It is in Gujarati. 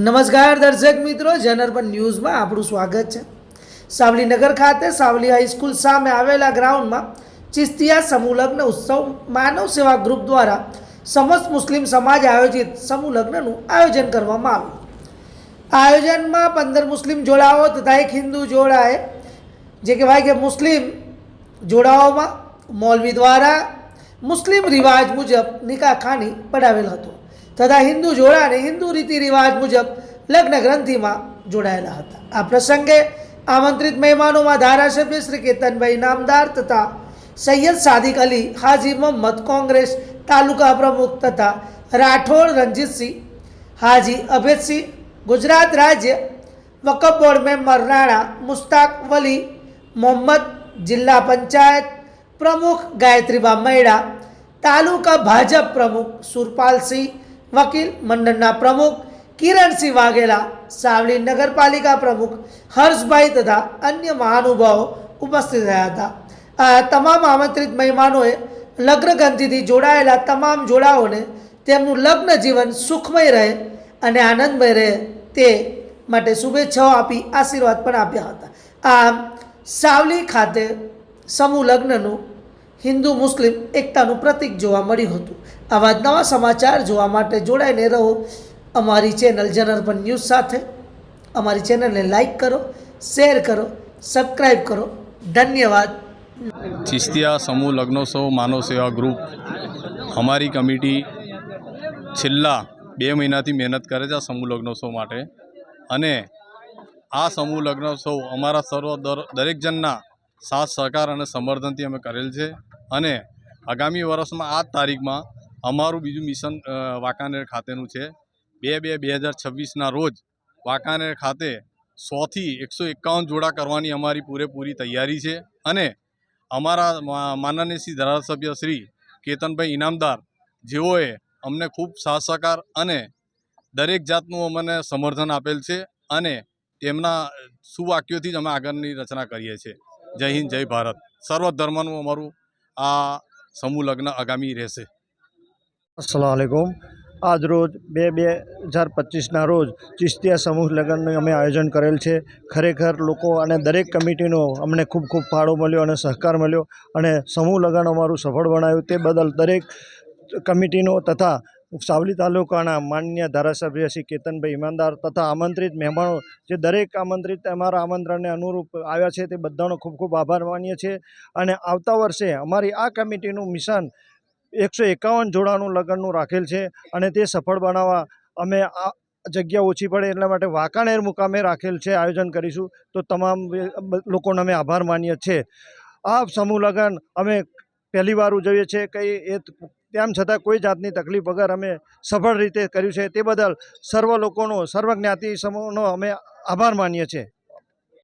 નમસ્કાર દર્શક મિત્રો જનરપન ન્યૂઝમાં આપણું સ્વાગત છે. સાવલીનગર ખાતે સાવલી હાઈસ્કૂલ સામે આવેલા ગ્રાઉન્ડમાં ચિસ્તિયા સમૂહલગ્ન ઉત્સવ માનવ સેવા ગ્રુપ દ્વારા સમસ્ત મુસ્લિમ સમાજ આયોજિત સમૂહલગ્નનું આયોજન કરવામાં આવ્યું. આયોજનમાં પંદર મુસ્લિમ જોડાઓ તથા એક હિન્દુ જોડાએ, જે કહેવાય કે મુસ્લિમ જોડાઓમાં મૌલવી દ્વારા મુસ્લિમ રિવાજ મુજબ નિકાહ ખાની પડાવેલ હતો. તથા હિન્દુ જોડાને હિન્દુ રીતિ રિવાજ મુજબ લગ્ન ગ્રંથિમાં જોડાયેલા હતા આ પ્રસંગે આમંત્રિત મહેમાનોમાં ધારાસભ્ય શ્રી કેતનભાઈ નામદાર તથા સૈયદ સાદિક અલી હાજી મોહમ્મદ કોંગ્રેસ તાલુકા પ્રમુખ તથા રાઠોડ રણજીતસિંહ હાજી અભેદસિંહ ગુજરાત રાજ્ય વકફ બોર્ડ મેમ્બર રાણા મુસ્તાક વલી મોહમ્મદ જિલ્લા પંચાયત પ્રમુખ ગાયત્રીબા મૈડા તાલુકા ભાજપ પ્રમુખ સુરપાલસિંહ વકીલ મંડળના પ્રમુખ કિરણસિંહ વાઘેલા, સાવલી નગરપાલિકા પ્રમુખ હર્ષભાઈ તથા અન્ય મહાનુભાવો ઉપસ્થિત રહ્યા હતા. આ તમામ આમંત્રિત મહેમાનોએ લગ્નગ્રંથિથી જોડાયેલા તમામ જોડાઓને તેમનું લગ્ન જીવન સુખમય રહે અને આનંદમય રહે તે માટે શુભેચ્છાઓ આપી આશીર્વાદ પણ આપ્યા હતા. આમ, સાવલી ખાતે સમૂહ લગ્નનું હિન્દુ મુસ્લિમ એકતાનું પ્રતીક જોવા મળ્યું હતું. આવા જ નવા સમાચાર જોવા માટે જોડાઈને રહો. અમારી ચેનલ જનરપન ન્યૂઝ સાથે. અમારી ચેનલને લાઈક કરો, શેર કરો સબસ્ક્રાઈબ કરો. ધન્યવાદ. ચિસ્તિયા સમૂહ લગ્નોત્સવ માનવ સેવા ગ્રુપ અમારી કમિટી છેલ્લા બે મહિનાથી મહેનત કરે છે આ સમૂહ લગ્નોત્સવ માટે. અને આ સમૂહ લગ્નોત્સવ અમારા સર્વ દરેક જણના સાથ સહકાર અને સમર્થનથી અમે કરેલ છે. અને આગામી વર્ષમાં આ તારીખમાં અમારું બીજું મિશન વાંકાનેર ખાતેનું છે. બે બે બે હજાર છવ્વીસના રોજ વાંકાનેર ખાતે સોથી એકસો એકાવન જોડા કરવાની અમારી પૂરેપૂરી તૈયારી છે અને અમારા માનનીય શ્રી ધારાસભ્ય શ્રી કેતનભાઈ ઇનામદાર જેઓએ અમને ખૂબ સાથ સહકાર અને દરેક જાતનું અમને સમર્થન આપેલ છે અને તેમના સુવાક્યોથી જ અમે આગળની રચના કરીએ છીએ. જય હિન્દ, જય ભારત. સર્વ ધર્મનું અમારું આ સમૂહ લગ્ન આગામી રહેશે. અસલામ આલેકુમ આજ રોજ બે બે હજાર પચીસના રોજ ચિસ્તિયા સમૂહ લગ્નનું અમે આયોજન કરેલ છે. ખરેખર લોકો અને દરેક કમિટીનો અમને ખૂબ ખૂબ ફાળો મળ્યો અને સહકાર મળ્યો. અને સમૂહ લગ્ન અમારું સફળ બનાવ્યું. તે બદલ દરેક કમિટીનો તથા સાવલી તાલુકાના માન્ય ધારાસભ્ય શ્રી કેતનભાઈ ઈમાનદાર તથા આમંત્રિત મહેમાનો જે દરેક આમંત્રિત અમારા આમંત્રણને અનુરૂપ આવ્યા છે તે બધાનો ખૂબ ખૂબ આભાર માનીએ છીએ. અને આવતા વર્ષે અમારી આ કમિટીનું મિશન એકસો એકાવન જોડાનું લગ્નનું રાખેલ છે અને તે સફળ બનાવવા અમે આ જગ્યા ઓછી પડે એટલા માટે વાંકાનેર મુકામે રાખેલ છે આયોજન કરીશું. તો તમામ લોકોને અમે આભાર માનીએ છીએ. આ સમૂહ લગ્ન અમે પહેલી વાર ઉજવીએ છીએ કંઈ એ તેમ છતાં કોઈ જાતની તકલીફ વગર અમે સફળ રીતે કર્યું છે. તે બદલ સર્વ લોકોનો સર્વ જ્ઞાતિ સમૂહનો અમે આભાર માનીએ છીએ.